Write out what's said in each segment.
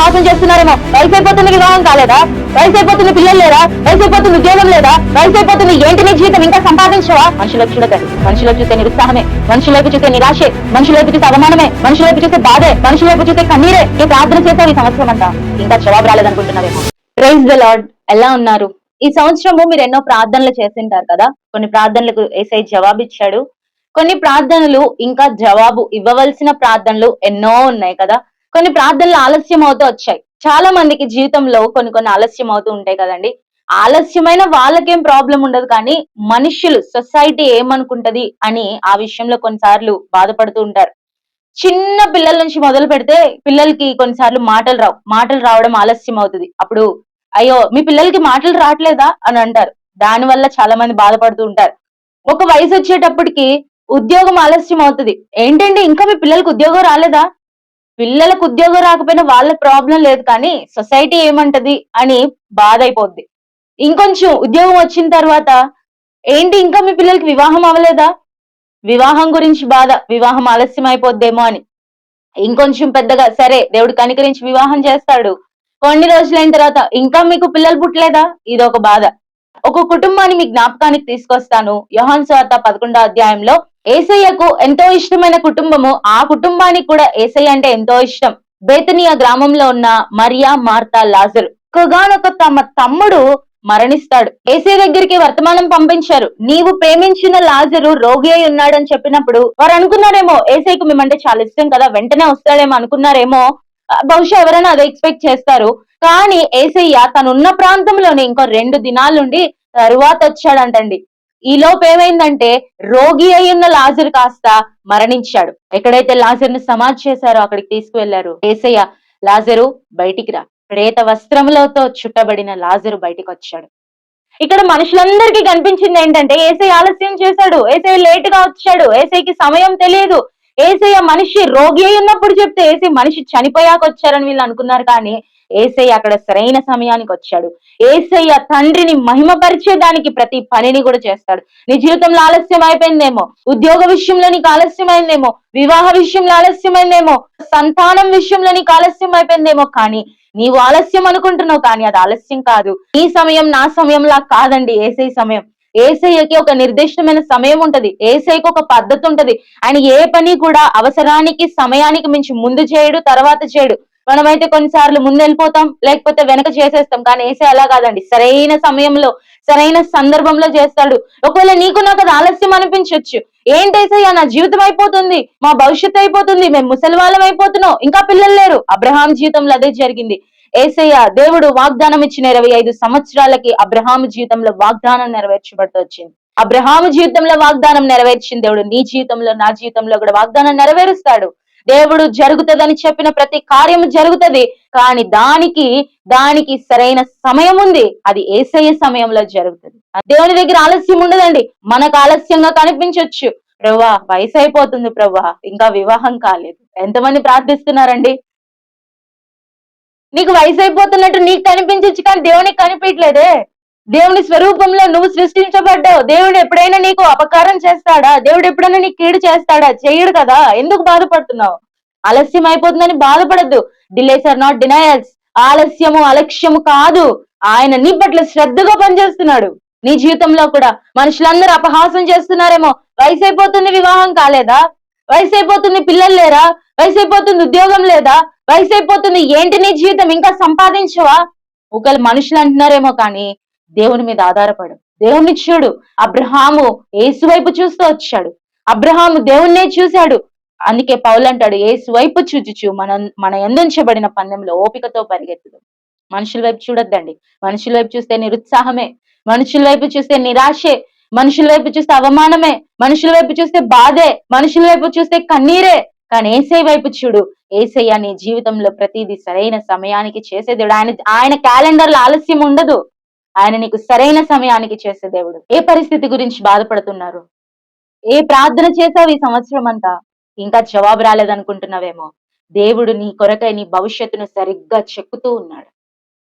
హాసం చేస్తున్నారేమో? వయసు అయిపోతుంది వివాహం కాలేదా? వయసు అయిపోతుంది పిల్లలు లేదా వయసు అయిపోతుంది ఉద్యోగం లేదా? వయసు అయిపోతుంది ఏంటి నీ జీవితం? ఇంకా సంపాదించవా? మనుషులకు చూడకండి. మనుషులకు చూస్తే నిరుత్సాహమే. మనుషులకు చూసే నిరాశే. మనుషులకు చూస్తే అవమానమే. మనుషులకు చూస్తే బాధే. మనుషులకు చూస్తే కన్నీరే. ఈ ప్రార్థన చేస్తే ఈ సంవత్సరం అంతా. ఇంకా జవాబు రాలేదనుకుంటున్నారేమో ప్రైజ్ ద లార్డ్ ఎలా ఉన్నారు? ఈ సంవత్సరము మీరు ఎన్నో ప్రార్థనలు చేసింటారు కదా? కొన్ని ప్రార్థనలకు ఏసై జవాబు ఇచ్చాడు. కొన్ని ప్రార్థనలు ఇంకా జవాబు ఇవ్వవలసిన ప్రార్థనలు ఎన్నో ఉన్నాయి కదా? కొన్ని ప్రార్థనలు ఆలస్యం అవుతూ వచ్చాయి. చాలా మందికి జీవితంలో కొన్ని కొన్ని ఆలస్యం అవుతూ ఉంటాయి కదండి. ఆలస్యమైన వాళ్ళకేం ప్రాబ్లం ఉండదు కానీ మనుషులు సొసైటీ ఏమనుకుంటది అని ఆ విషయంలో కొన్నిసార్లు బాధపడుతూ ఉంటారు. చిన్న పిల్లల నుంచి మొదలు పెడితే పిల్లలకి కొన్నిసార్లు మాటలు రావు. మాటలు రావడం ఆలస్యం అవుతుంది అప్పుడు అయ్యో మీ పిల్లలకి మాటలు రావట్లేదా అని అంటారు. దాని వల్ల చాలా మంది బాధపడుతూ ఉంటారు. ఒక వయసు వచ్చేటప్పటికి ఉద్యోగం ఆలస్యం అవుతుంది ఏంటండి ఇంకా మీ పిల్లలకు ఉద్యోగం రాలేదా? పిల్లలకు ఉద్యోగం రాకపోయినా వాళ్ళ ప్రాబ్లం లేదు కానీ సొసైటీ ఏమంటది అని బాధ అయిపోద్ది ఇంకొంచెం ఉద్యోగం వచ్చిన తర్వాత ఏంటి ఇంకా మీ పిల్లలకి వివాహం అవ్వలేదా? వివాహం గురించి బాధ వివాహం ఆలస్యం అయిపోద్దేమో అని. ఇంకొంచెం పెద్దగా సరే దేవుడు కనికరించి వివాహం చేస్తాడు. కొన్ని రోజులైన తర్వాత ఇంకా మీకు పిల్లలు పుట్టలేదా? ఇది ఒక బాధ. ఒక కుటుంబాన్ని మీ జ్ఞాపకానికి తీసుకొస్తాను. యోహాన్ స్వార్త పదకొండో అధ్యాయంలో ఏసయ్యకు ఎంతో ఇష్టమైన కుటుంబము ఆ కుటుంబానికి కూడా ఏసయ్య అంటే ఎంతో ఇష్టం. బేతనియా గ్రామంలో ఉన్న మరియా మార్తా లాజరు. ఒకగానొక తమ తమ్ముడు మరణిస్తాడు. ఏసే దగ్గరికి వర్తమానం పంపించారు. నీవు ప్రేమించిన లాజరు రోగి అయి ఉన్నాడని చెప్పినప్పుడు వారు అనుకున్నారేమో ఏసైకు మేమంటే చాలా ఇష్టం కదా వెంటనే వస్తాడేమో అనుకున్నారేమో బహుశా ఎవరైనా అదే ఎక్స్పెక్ట్ చేస్తారు. కానీ ఏసయ్య తనున్న ప్రాంతంలోనే ఇంకో రెండు దినాలుండి తరువాత వచ్చాడంటండి. ఈ లోపు ఏమైందంటే రోగి అయి ఉన్న లాజరు కాస్త మరణించాడు. ఎక్కడైతే లాజర్ను సమాధి చేశారో అక్కడికి తీసుకువెళ్ళారు. ఏసయ్య లాజరు బయటికి రా. ప్రేత వస్త్రములతో చుట్టబడిన లాజరు బయటికి వచ్చాడు ఇక్కడ మనుషులందరికీ కనిపించింది ఏంటంటే ఏసై ఆలస్యం చేశాడు. ఏసై లేట్గా వచ్చాడు. ఏసైకి సమయం తెలియదు. ఏసయ్య మనిషి రోగి అయినప్పుడు ఉన్నప్పుడు చెప్తే ఏసై మనిషి చనిపోయాక వచ్చారని వీళ్ళు అనుకున్నారు కానీ ఏసయ్య అక్కడ సరైన సమయానికి వచ్చాడు. ఏసయ్య తండ్రిని మహిమపరిచేదానికి ప్రతి పనిని కూడా చేస్తాడు. నీ జీవితంలో ఆలస్యం అయిపోయిందేమో? ఉద్యోగ విషయంలో నీకు ఆలస్యమైందేమో వివాహ విషయంలో ఆలస్యమైందేమో సంతానం విషయంలో నీకు ఆలస్యం అయిపోయిందేమో? కానీ నీవు ఆలస్యం అనుకుంటున్నావు కానీ అది ఆలస్యం కాదు. ఈ సమయం నా సమయంలా కాదండి ఏసై సమయం. ఏసయ్యకి ఒక నిర్దిష్టమైన సమయం ఉంటది. ఏసైకి ఒక పద్ధతి ఉంటది. ఆయన ఏ పని కూడా అవసరానికి సమయానికి మించి ముందు చేయడు తర్వాత చేయడు. మనమైతే కొన్నిసార్లు ముందు వెళ్ళిపోతాం లేకపోతే వెనక చేసేస్తాం. కానీ ఏసే అలా కాదండి. సరైన సమయంలో సరైన సందర్భంలో చేస్తాడు. ఒకవేళ నీకు నాకు అది ఆలస్యం అనిపించవచ్చు ఏంటేసయ్యా నా జీవితం అయిపోతుంది మా భవిష్యత్తు అయిపోతుంది మేము ముసలి వాళ్ళం అయిపోతున్నాం ఇంకా పిల్లలు లేరు. అబ్రహాం జీవితంలో అదే జరిగింది. ఏసయ్య దేవుడు వాగ్దానం ఇచ్చిన ఇరవై ఐదు సంవత్సరాలకి అబ్రహాము జీవితంలో వాగ్దానం నెరవేర్చబడుతూ వచ్చింది. అబ్రహాము జీవితంలో వాగ్దానం నెరవేర్చింది దేవుడు నీ జీవితంలో నా జీవితంలో కూడా వాగ్దానం నెరవేరుస్తాడు. దేవుడు జరుగుతుందని చెప్పిన ప్రతి కార్యము జరుగుతది. కానీ దానికి దానికి సరైన సమయం ఉంది. అది ఏసయ్య సమయంలో జరుగుతుంది. దేవుని దగ్గర ఆలస్యం ఉండదండి. మనకు ఆలస్యంగా కనిపించవచ్చు ప్రవ్వా వయసు అయిపోతుంది ప్రవ్వా. ఇంకా వివాహం కాలేదు. ఎంతమంది ప్రార్థిస్తున్నారండి? నీకు వయసు అయిపోతున్నట్టు నీకు కనిపించచ్చు కానీ దేవునికి కనిపించలేదే దేవుని స్వరూపంలో నువ్వు సృష్టించబడ్డావు. దేవుడు ఎప్పుడైనా నీకు అపకారం చేస్తాడా? దేవుడు ఎప్పుడైనా నీకు కీడు చేస్తాడా? చేయడు కదా. ఎందుకు బాధపడుతున్నావు? ఆలస్యం అయిపోతుందని బాధపడద్దు. డిలేస్ ఆర్ నాట్ డినయల్స్ ఆలస్యము అలక్ష్యము కాదు. ఆయన నీ పట్ల శ్రద్ధగా పనిచేస్తున్నాడు. నీ జీవితంలో కూడా మనుషులందరూ అపహాసం చేస్తున్నారేమో. వయసు అయిపోతుంది వివాహం కాలేదా? వయసు అయిపోతుంది పిల్లలు లేరా? వయసు అయిపోతుంది ఉద్యోగం లేదా? వయసు అయిపోతుంది ఏంటి నీ జీవితం? ఇంకా సంపాదించవా? ఒకళ్ళు మనుషులు అంటున్నారేమో కానీ దేవుని మీద ఆధారపడు. దేవుణ్ణి చూడు. అబ్రహాము ఏసు వైపు చూస్తూ వచ్చాడు. అబ్రహాము దేవుణ్ణే చూశాడు. అందుకే పౌలు అంటాడు ఏసు వైపు చూచుచు. మన మన ఎందుంచబడిన పందెంలో ఓపికతో పరిగెత్తుదు మనుషుల వైపు చూడొద్దండి. మనుషుల వైపు చూస్తే నిరుత్సాహమే. మనుషుల వైపు చూస్తే నిరాశే. మనుషుల వైపు చూస్తే అవమానమే. మనుషుల వైపు చూస్తే బాధే. మనుషుల వైపు చూస్తే కన్నీరే. కానీ ఏసై వైపు చూడు. ఏసయ్య నీ జీవితంలో ప్రతిదీ సరైన సమయానికి చేసే దేవుడు ఆయన ఆయన క్యాలెండర్లో ఆలస్యం ఉండదు. ఆయన నీకు సరైన సమయానికి చేసే దేవుడు. ఏ పరిస్థితి గురించి బాధపడుతున్నారు? ఏ ప్రార్థన చేసావు ఈ సంవత్సరం అంతా? ఇంకా జవాబు రాలేదనుకుంటున్నావేమో? దేవుడు నీ కొరకై నీ భవిష్యత్తును సరిగ్గా చెక్కుతూ ఉన్నాడు.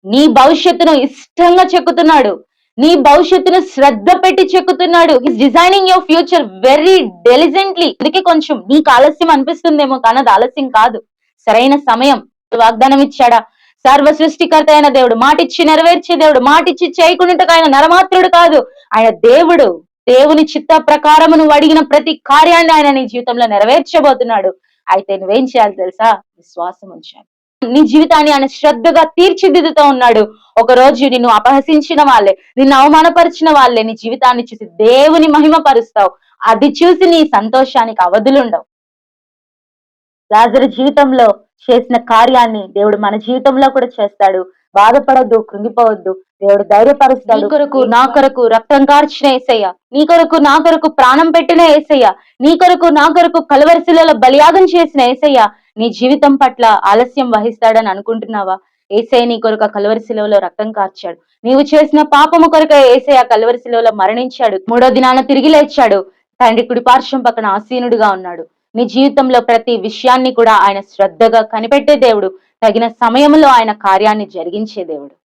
నీ భవిష్యత్తును ఇష్టంగా చెక్కుతున్నాడు. నీ భవిష్యత్తును శ్రద్ధ పెట్టి చెక్కుతున్నాడు. His designing your future very diligently అందుకే కొంచెం నీకు ఆలస్యం అనిపిస్తుందేమో కానీ అది ఆలస్యం కాదు. సరైన సమయం. వాగ్దానం ఇచ్చాడా? సర్వ సృష్టికర్త అయిన దేవుడు మాటిచ్చి నెరవేర్చే దేవుడు మాటిచ్చి చేయకుండా ఆయన నరమాత్రుడు కాదు. ఆయన దేవుడు. దేవుని చిత్త ప్రకారము నువ్వు అడిగిన ప్రతి కార్యాన్ని ఆయన నీ జీవితంలో నెరవేర్చబోతున్నాడు. అయితే నువ్వేం చేయాలి తెలుసా? విశ్వాసం ఉంచాలి. నీ జీవితాన్ని ఆయన శ్రద్ధగా తీర్చిదిద్దుతూ ఉన్నాడు. ఒక రోజు నిన్ను అపహసించిన వాళ్ళే నిన్ను అవమానపరిచిన వాళ్ళే నీ జీవితాన్ని చూసి దేవుని మహిమ పరుస్తావు అది చూసి నీ సంతోషానికి అవధులుండవు. లాజరు జీవితంలో చేసిన కార్యాన్ని దేవుడు మన జీవితంలో కూడా చేస్తాడు. బాధపడొద్దు కృంగిపోవద్దు. దేవుడు ధైర్యపరుస్తాడు. నీ కొరకు నా కొరకు రక్తం కార్చిన ఏసయ్య నీ కొరకు నా కొరకు ప్రాణం పెట్టిన ఏసయ్య నీ కొరకు నా కొరకు కలవరిశిలలో బలియాగం చేసిన ఏసయ్య నీ జీవితం పట్ల ఆలస్యం వహిస్తాడని అనుకుంటున్నావా? ఏసై నీ కొరకు కలవరి శిలవలో రక్తం కార్చాడు. నీవు చేసిన పాపము కొరక ఏసై ఆ కలవరి శిలవలో మరణించాడు. మూడో దినాన తిరిగి లేచాడు. తండ్రి కుడి పార్శ్వం పక్కన ఆసీనుడుగా ఉన్నాడు. నీ జీవితంలో ప్రతి విషయాన్ని కూడా ఆయన శ్రద్ధగా కనిపెట్టే దేవుడు. తగిన సమయంలో ఆయన కార్యాన్ని జరిగించే దేవుడు.